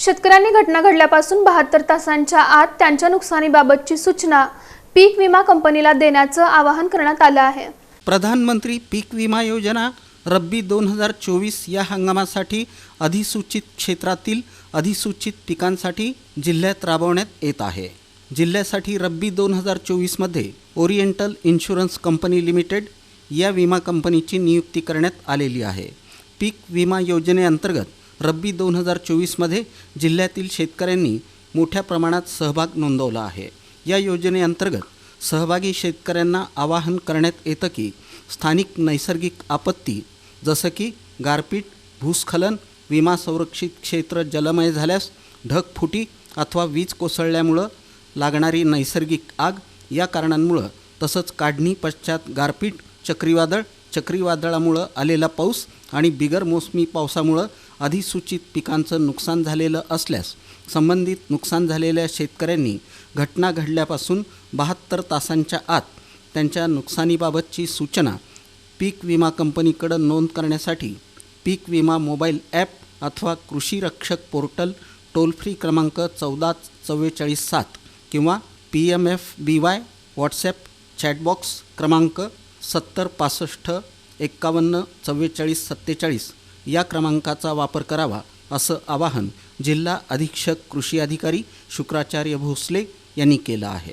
शेतकऱ्यांनी घटना घडल्यापासून बहात्तर तासांच्या आत त्यांच्या नुकसानीबाबतची सूचना पीक विमा कंपनीला देण्याचं आवाहन करण्यात आलं आहे. प्रधानमंत्री पीक विमा योजना रब्बी दोन हजार चोवीस या हंगामासाठी अधिसूचित क्षेत्रातील अधिसूचित पिकांसाठी जिल्ह्यात राबवण्यात येत आहे. जिल्ह्यासाठी रब्बी दोन हजार चोवीसमध्ये ओरिएंटल इन्शुरन्स कंपनी लिमिटेड या विमा कंपनीची नियुक्ती करण्यात आलेली आहे. पीक विमा योजनेअंतर्गत रब्बी दोन हजार चोवीसमध्ये जिल्ह्यातील शेतकऱ्यांनी मोठ्या प्रमाणात सहभाग नोंदवला आहे. या योजनेअंतर्गत सहभागी शेतकऱ्यांना आवाहन करण्यात येतं की स्थानिक नैसर्गिक आपत्ती जसं की गारपीट भूस्खलन विमा संरक्षित क्षेत्र जलमय झाल्यास ढगफुटी अथवा वीज कोसळल्यामुळं लागणारी नैसर्गिक आग या कारणांमुळं तसंच काढणी पश्चात गारपीट चक्रीवादळ चक्रीवादळामुळं आलेला पाऊस आणि बिगर मोसमी पावसामुळं अधिसूचित पिकांचं नुकसान झालेलं असल्यास संबंधित नुकसान झालेल्या शेतकऱ्यांनी घटना घडल्यापासून बहात्तर तासांच्या आत त्यांच्या नुकसानीबाबतची सूचना पीक विमा कंपनीकडं नोंद करण्यासाठी पीक विमा मोबाईल ॲप अथवा कृषी रक्षक पोर्टल टोल फ्री क्रमांक चौदा चव्वेचाळीस सात किंवा P M F B Y WhatsApp chatbox क्रमांक सत्तर पासष्ट एक्कावन्न चव्वेचाळीस सत्तेचाळीस या क्रमांकाचा वापर करावा असं आवाहन जिल्हा अधीक्षक कृषी अधिकारी शुक्राचार्य भोसले यांनी केलं आहे.